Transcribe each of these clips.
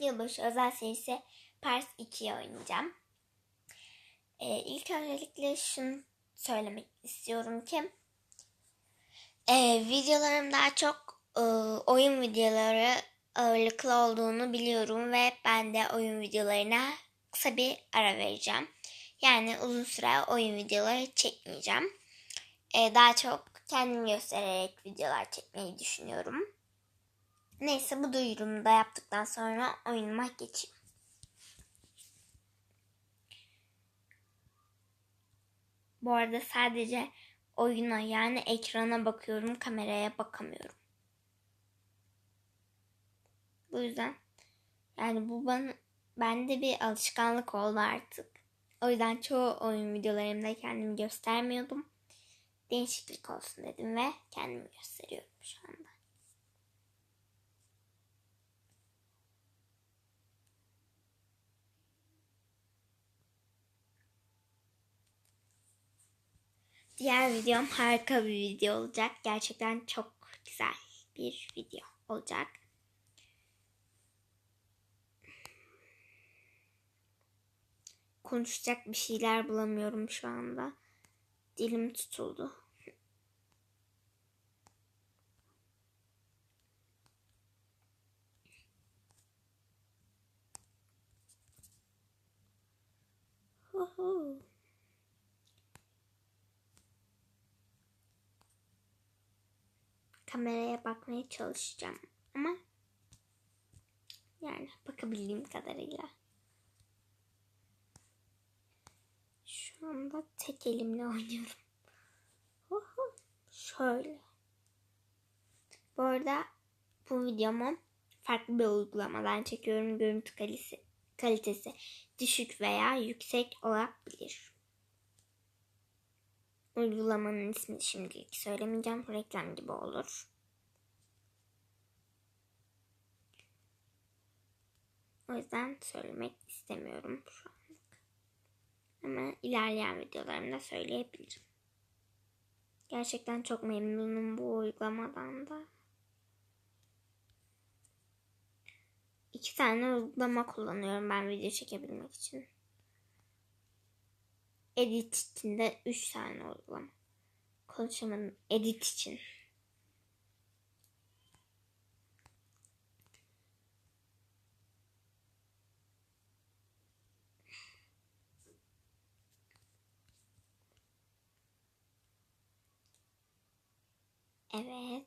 Yılbaşı özel serisi Pars 2'yi oynayacağım. Ee, ilk öncelikle şunu söylemek istiyorum ki e, videolarım daha çok e, oyun videoları ağırlıklı olduğunu biliyorum ve ben de oyun videolarına kısa bir ara vereceğim. Yani uzun süre oyun videoları çekmeyeceğim. E, daha çok kendim göstererek videolar çekmeyi düşünüyorum. Neyse bu duyurumu da yaptıktan sonra oyunuma geçeyim. Bu arada sadece oyuna yani ekrana bakıyorum, kameraya bakamıyorum. Bu yüzden yani bu bana bende bir alışkanlık oldu artık. O yüzden çoğu oyun videolarımda kendimi göstermiyordum. Değişiklik olsun dedim ve kendimi gösteriyorum şu anda. Diğer videom harika bir video olacak. Gerçekten çok güzel bir video olacak. Konuşacak bir şeyler bulamıyorum şu anda. Dilim tutuldu. Huhu. Kameraya bakmaya çalışacağım ama yani bakabildiğim kadarıyla. Şu anda tek elimle oynuyorum. Şöyle. Bu arada bu videomu farklı bir uygulamadan çekiyorum. Görüntü kalitesi, kalitesi düşük veya yüksek olabilir. Uygulamanın ismini şimdilik söylemeyeceğim. Reklam gibi olur. O yüzden söylemek istemiyorum şu anlık. Ama ilerleyen videolarımda söyleyebilirim. Gerçekten çok memnunum bu uygulamadan da. İki tane uygulama kullanıyorum ben video çekebilmek için. Edit için de 3 tane uygulama. Konuşamadım. Edit için. Evet.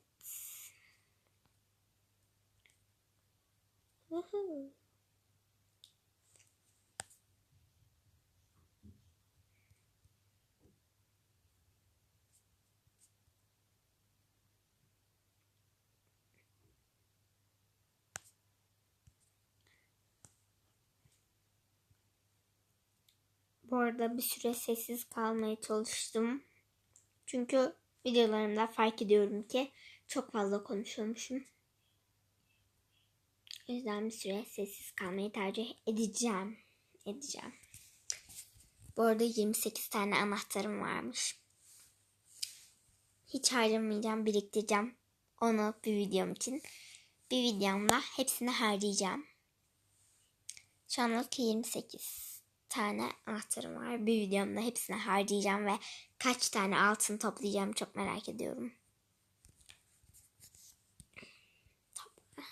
Woohoo. Bu arada bir süre sessiz kalmaya çalıştım. Çünkü videolarımda fark ediyorum ki çok fazla konuşuyormuşum. O yüzden bir süre sessiz kalmayı tercih edeceğim. Edeceğim. Bu arada 28 tane anahtarım varmış. Hiç harcamayacağım, biriktireceğim. Onu bir videom için. Bir videomda hepsini harcayacağım. Şu anlık 28 tane anahtarım var. Bir videomda hepsini harcayacağım ve kaç tane altın toplayacağım çok merak ediyorum. Topla.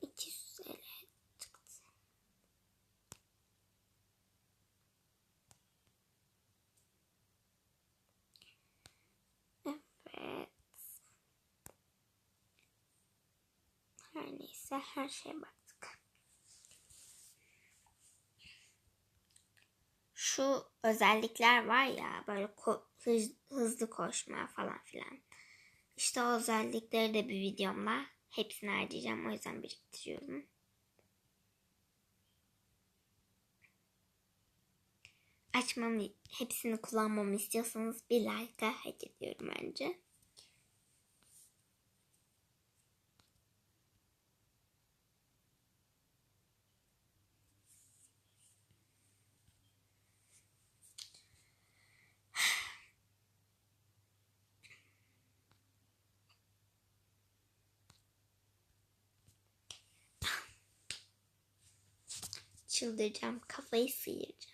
200 TL çıktı. Evet. Her neyse her şeye baktık. Şu özellikler var ya böyle ko- hız- hızlı koşma falan filan. İşte o özellikleri de bir videomda hepsini harcayacağım. O yüzden biriktiriyorum. Açmamı, hepsini kullanmamı istiyorsanız bir like hak ediyorum bence. Çıldıracağım. Kafayı sıyıracağım.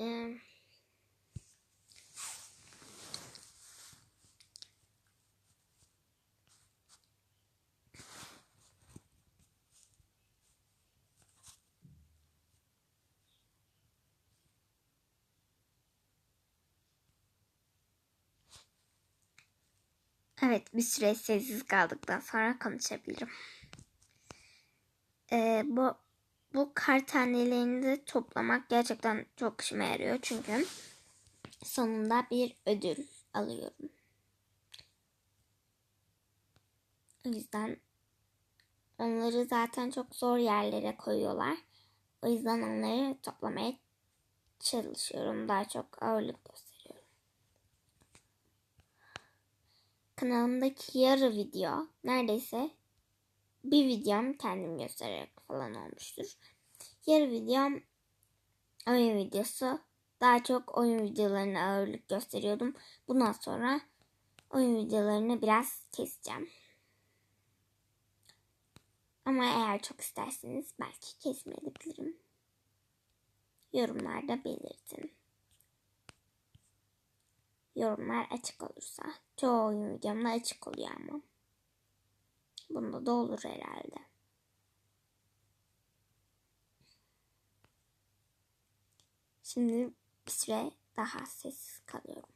Ee, Evet, bir süre sessiz kaldıktan sonra konuşabilirim. Ee, bu bu kar toplamak gerçekten çok işime yarıyor. Çünkü sonunda bir ödül alıyorum. O yüzden onları zaten çok zor yerlere koyuyorlar. O yüzden onları toplamaya çalışıyorum. Daha çok ağırlık gösteriyorum. Kanalımdaki yarı video neredeyse bir videom kendim göstererek falan olmuştur. Yarı videom oyun videosu. Daha çok oyun videolarına ağırlık gösteriyordum. Bundan sonra oyun videolarını biraz keseceğim. Ama eğer çok isterseniz belki kesmeyebilirim. Yorumlarda belirtin. Yorumlar açık olursa. Çoğu videomda açık oluyor ama. Bunda da olur herhalde. Şimdi bir süre daha sessiz kalıyorum.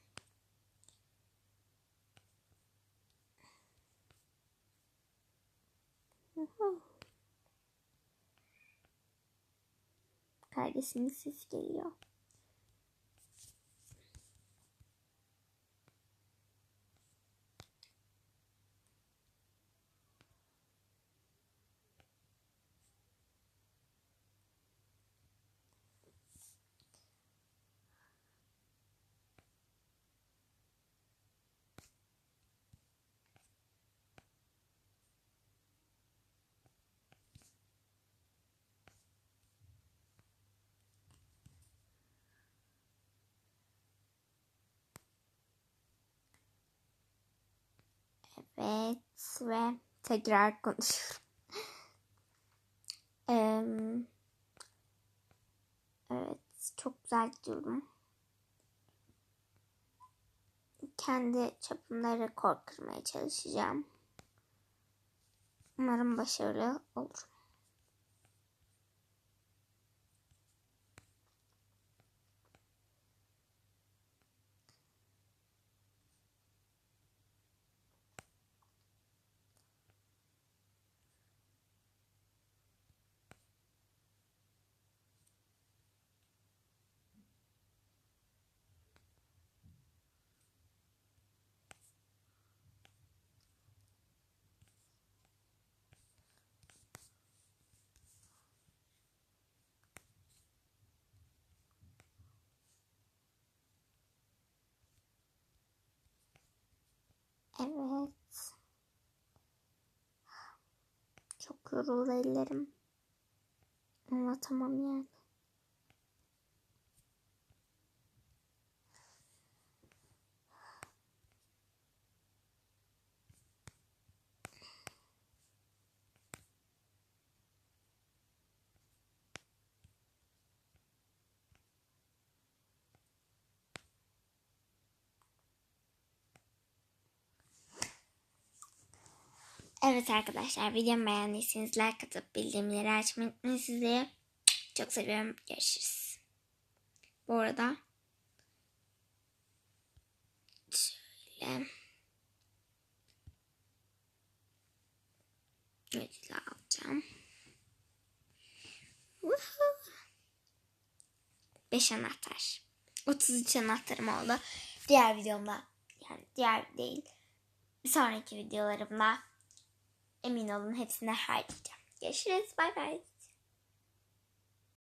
Kardeşimin sesi geliyor. Evet ve tekrar konuşuyorum. evet çok güzel gidiyorum. Kendi çapımda rekor kırmaya çalışacağım. Umarım başarılı olurum. Evet. Çok yoruldu ellerim. Anlatamam yani. Evet arkadaşlar videomu beğendiyseniz like atıp bildirimleri açmayı unutmayın sizleri. Çok seviyorum. Görüşürüz. Bu arada şöyle ödül alacağım. Woohoo. 5 anahtar. 33 anahtarım oldu. Diğer videomda yani diğer değil bir sonraki videolarımda Emin olun hepsine harcayacağım. Görüşürüz. Bay bay.